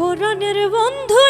পরাণের বন্ধু